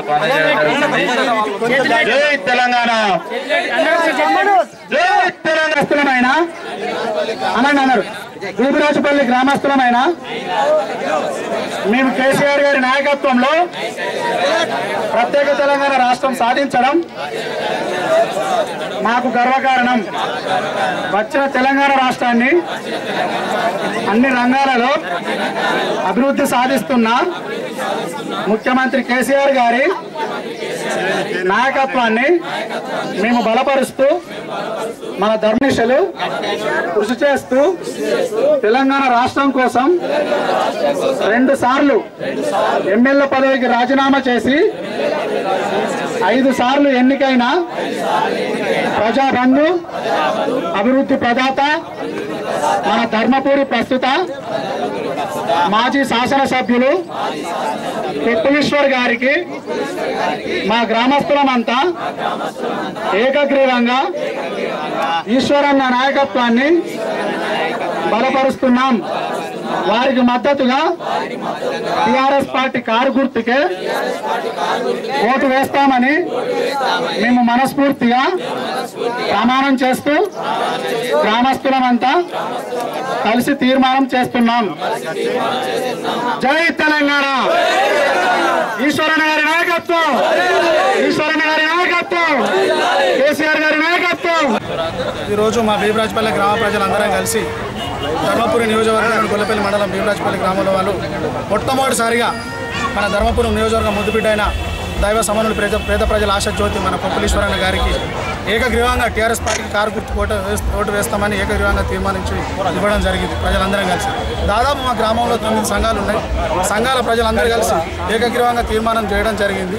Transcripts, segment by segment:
నాయకులకు అందజేయడం జై తెలంగాణ జై తెలంగాణ అనండి అన్నారు దూబిరాజుపల్లి గ్రామస్తులమైన మేము కేసీఆర్ గారి నాయకత్వంలో ప్రత్యేక తెలంగాణ రాష్ట్రం సాధించడం మాకు గర్వకారణం వచ్చిన తెలంగాణ రాష్ట్రాన్ని అన్ని రంగాలలో అభివృద్ధి సాధిస్తున్న ముఖ్యమంత్రి కేసీఆర్ గారి నాయకత్వాన్ని మేము బలపరుస్తూ మన ధర్మిషలు కృషి చేస్తూ తెలంగాణ రాష్ట్రం కోసం రెండు సార్లు ఎమ్మెల్యే పదవికి రాజీనామా చేసి ఐదు సార్లు ఎన్నికైన ప్రజాబంధు అభివృద్ధి ప్రదాత మన ధర్మపురి ప్రస్తుత మాజీ శాసనసభ్యులు పిప్పులీశ్వర్ గారికి మా గ్రామస్తులమంతా ఏకగ్రీవంగా ఈశ్వరన్న నాయకత్వాన్ని బలపరుస్తున్నాం. వారికి మద్దతుగా టిఆర్ఎస్ పార్టీ కారు గుర్తుకే ఓటు వేస్తామని మేము మనస్ఫూర్తిగా ప్రమాణం చేస్తూ గ్రామస్తులమంతా కలిసి తీర్మానం చేస్తున్నాం. జై తెలంగాణ! ఈశ్వరన్ గారి నాయకత్వం! ఈశ్వరన్ గారి నాయకత్వం! కేసీఆర్ గారి నాయకత్వం! ఈరోజు మా భీమరాజపల్లి గ్రామ ప్రజలందరం కలిసి ధర్మపురి నియోజకవర్గం గొల్లపల్లి మండలం భీమరాజపల్లి గ్రామంలో వాళ్ళు మొట్టమొదటిసారిగా మన ధర్మపురం నియోజకవర్గం ముద్దుబిడ్డ అయిన దైవ సమనులు పేద పేద ప్రజల ఆశ జ్యోతి మన పొప్పులీశ్వరన్న గారికి ఏకగ్రీవంగా టీఆర్ఎస్ పార్టీకి కారు గుర్తు ఓటు ఓటు వేస్తామని ఏకగ్రీవంగా తీర్మానించి ఇవ్వడం జరిగింది ప్రజలందరం కలిసి. దాదాపు మా గ్రామంలో తొమ్మిది సంఘాలు ఉన్నాయి. సంఘాల ప్రజలందరూ కలిసి ఏకగ్రీవంగా తీర్మానం చేయడం జరిగింది.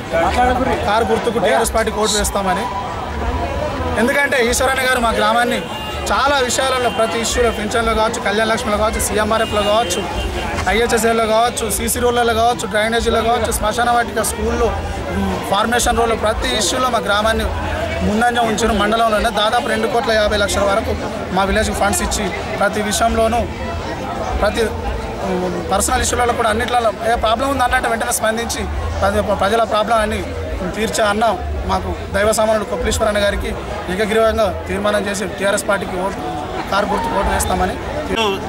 కారు గుర్తుకు టీఆర్ఎస్ పార్టీకి ఓటు వేస్తామని ఎందుకంటే ఈశ్వరన్న గారు మా గ్రామాన్ని చాలా విషయాలలో ప్రతి ఇష్యూలో పింఛన్లో కావచ్చు కళ్యాణ లక్ష్మిలో కావచ్చు సీఎంఆర్ఎఫ్లో కావచ్చు ఐహెచ్ఎస్ఏలో కావచ్చు సీసీ రోడ్లలో కావచ్చు డ్రైనేజీలో కావచ్చు శ్మశాన వాటిక స్కూల్లో ఫార్మేషన్ రోడ్లు ప్రతి ఇష్యూలో మా గ్రామాన్ని ముందంజ ఉంచిన మండలంలోనే దాదాపు రెండు కోట్ల యాభై లక్షల వరకు మా విలేజ్కి ఫండ్స్ ఇచ్చి ప్రతి విషయంలోనూ ప్రతి పర్సనల్ ఇష్యూలలో కూడా అన్నిట్లలో ఏ ప్రాబ్లం ఉంది అన్నట్టు వెంటనే స్పందించి ప్రతి ప్రజల ప్రాబ్లం అన్ని తీర్చే అన్నాం. మాకు దైవ సామానుడు కొప్పలేశ్వరన్న గారికి ఏకగ్రీవంగా తీర్మానం చేసి టీఆర్ఎస్ పార్టీకి ఓటు కారు గుర్తు ఓటు వేస్తామని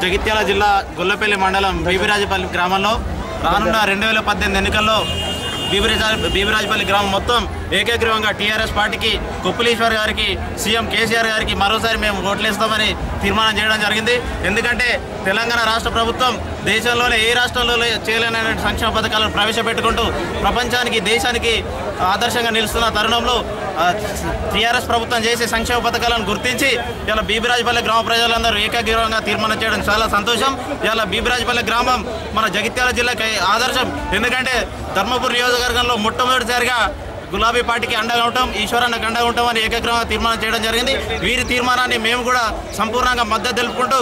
జగిత్యాల జిల్లా గొల్లపల్లి మండలం బీబీరాజపల్లి గ్రామంలో రానున్న రెండు వేల పద్దెనిమిది ఎన్నికల్లో బీబీరాజ బీబీరాజపల్లి గ్రామం మొత్తం ఏకగ్రీవంగా టీఆర్ఎస్ పార్టీకి కొప్పులీశ్వర్ గారికి సీఎం కేసీఆర్ గారికి మరోసారి మేము ఓట్లేస్తామని తీర్మానం చేయడం జరిగింది. ఎందుకంటే తెలంగాణ రాష్ట్ర ప్రభుత్వం దేశంలోనే ఏ రాష్ట్రంలో చేయలేనటువంటి సంక్షేమ పథకాలను ప్రవేశపెట్టుకుంటూ ప్రపంచానికి దేశానికి ఆదర్శంగా నిలుస్తున్న తరుణంలో టీఆర్ఎస్ ప్రభుత్వం చేసే సంక్షేమ పథకాలను గుర్తించి ఇలా బీబిరాజపల్లి గ్రామ ప్రజలందరూ ఏకగ్రీవంగా తీర్మానం చేయడం చాలా సంతోషం. ఇలా బీబిరాజపల్లి గ్రామం మన జగిత్యాల జిల్లాకి ఆదర్శం. ఎందుకంటే ధర్మపురి నియోజకవర్గంలో మొట్టమొదటిసారిగా గులాబీ పార్టీకి అండగా ఉంటాం ఈశ్వరానికి అండగా ఉంటామని ఏకగ్రహంగా తీర్మానం చేయడం జరిగింది. వీరి తీర్మానాన్ని మేము కూడా సంపూర్ణంగా మద్దతు తెలుపుకుంటూ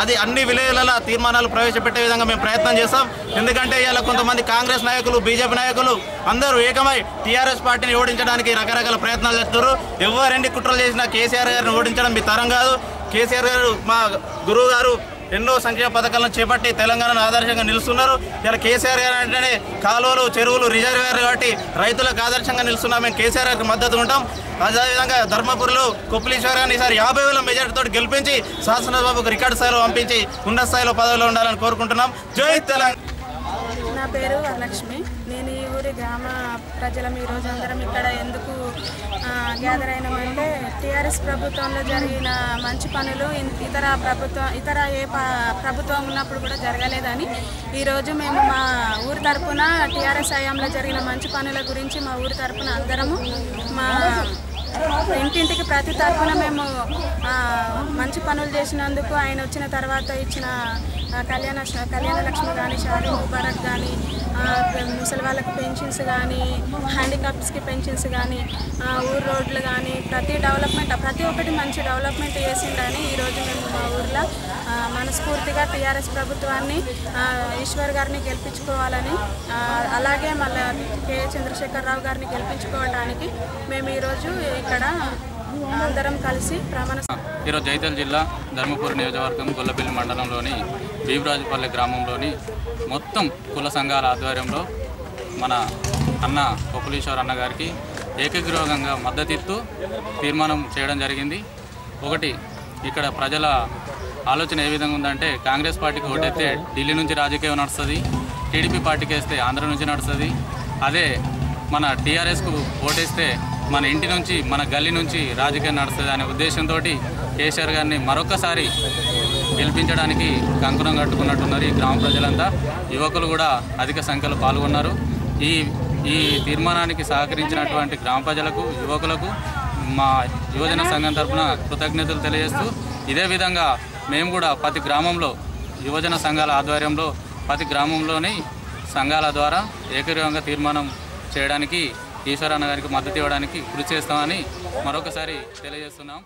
అది అన్ని విలేజ్లలో తీర్మానాలు ప్రవేశపెట్టే విధంగా మేము ప్రయత్నం చేస్తాం. ఎందుకంటే ఇలా కొంతమంది కాంగ్రెస్ నాయకులు బీజేపీ నాయకులు అందరూ ఏకమై టీఆర్ఎస్ పార్టీని ఓడించడానికి రకరకాల ప్రయత్నాలు చేస్తున్నారు. ఎవరెన్ని కుట్రలు చేసినా కేసీఆర్ గారిని ఓడించడం మీ తరం కాదు. కేసీఆర్ గారు మా గురువు గారు ఎన్నో సంక్షేమ పథకాలను చేపట్టి తెలంగాణను ఆదర్శంగా నిలుస్తున్నారు. ఇలా కేసీఆర్ గారు అంటేనే కాలువలు చెరువులు రిజర్వేర్ కాబట్టి రైతులకు ఆదర్శంగా నిలుస్తున్నాం. మేము కేసీఆర్ గారికి మద్దతు ఉంటాం. అదేవిధంగా ధర్మపురిలో కొప్పలీశ్వర్ ఈసారి యాభై వేల మెజార్టీతో గెలిపించి శాసనసభకు రికార్డు స్థాయిలో పంపించి ఉన్నత స్థాయిలో పదవిలో ఉండాలని కోరుకుంటున్నాం. జై తెలంగాణ. నా పేరు వరలక్ష్మి. నేను ఈ ఊరి గ్రామ ప్రజలం. ఈరోజు అందరం ఇక్కడ ఎందుకు గ్యాదర్ అయినామంటే టీఆర్ఎస్ ప్రభుత్వంలో జరిగిన మంచి పనులు ఇన్- ఇతర ప్రభుత్వం ఇతర ఏ ప్రభుత్వం ఉన్నప్పుడు కూడా జరగలేదని. ఈరోజు మేము మా ఊరి తరఫున టీఆర్ఎస్ హయాంలో జరిగిన మంచి పనుల గురించి మా ఊరి తరఫున అందరము మా ఇంటింటికి ప్రతి తరఫున మేము మంచి పనులు చేసినందుకు ఆయన వచ్చిన తర్వాత ఇచ్చిన కళ్యాణ కళ్యాణ లక్ష్మి కానీ షాదీ ముబారక్ కానీ ముసలి వాళ్ళకి పెన్షన్స్ కానీ హ్యాండిక్యాప్స్కి పెన్షన్స్ కానీ ఊరు రోడ్లు కానీ ప్రతి డెవలప్మెంట్ ప్రతి ఒక్కటి మంచి డెవలప్మెంట్ చేసిండని ఈరోజు మేము మా ఊర్లో మనస్ఫూర్తిగా టీఆర్ఎస్ ప్రభుత్వాన్ని ఈశ్వర్ గారిని గెలిపించుకోవాలని అలాగే మళ్ళీ కె చంద్రశేఖరరావు గారిని గెలిపించుకోవడానికి మేము ఈరోజు ఇక్కడ అందరం కలిసి ప్రమాణ ఈరోజు జైతల్ జిల్లా ధర్మపురి నియోజకవర్గం గొల్లపల్లి మండలంలోని భీమరాజుపల్లి గ్రామంలోని మొత్తం కుల సంఘాల ఆధ్వర్యంలో మన అన్న కొప్పులీశ్వర్ అన్న గారికి ఏకగ్రీవంగా మద్దతిస్తూ తీర్మానం చేయడం జరిగింది. ఒకటి ఇక్కడ ప్రజల ఆలోచన ఏ విధంగా ఉందంటే కాంగ్రెస్ పార్టీకి ఓటైతే ఢిల్లీ నుంచి రాజకీయం నడుస్తుంది టీడీపీ పార్టీకి వేస్తే ఆంధ్ర నుంచి నడుస్తుంది. అదే మన టీఆర్ఎస్కు ఓటేస్తే మన ఇంటి నుంచి మన గల్లీ నుంచి రాజకీయం నడుస్తుంది అనే ఉద్దేశంతో కేసీఆర్ గారిని మరొకసారి గెలిపించడానికి కంకణం కట్టుకున్నట్టున్నారు ఈ గ్రామ ప్రజలంతా. యువకులు కూడా అధిక సంఖ్యలో పాల్గొన్నారు. ఈ ఈ తీర్మానానికి సహకరించినటువంటి గ్రామ ప్రజలకు యువకులకు మా యువజన సంఘం తరఫున కృతజ్ఞతలు తెలియజేస్తూ ఇదే విధంగా మేము కూడా ప్రతి గ్రామంలో యువజన సంఘాల ఆధ్వర్యంలో ప్రతి గ్రామంలోని సంఘాల ద్వారా ఏకగ్రీవంగా తీర్మానం చేయడానికి ఈశ్వరన్న గారికి మద్దతు ఇవ్వడానికి కృషి చేస్తామని మరొకసారి తెలియజేస్తున్నాం.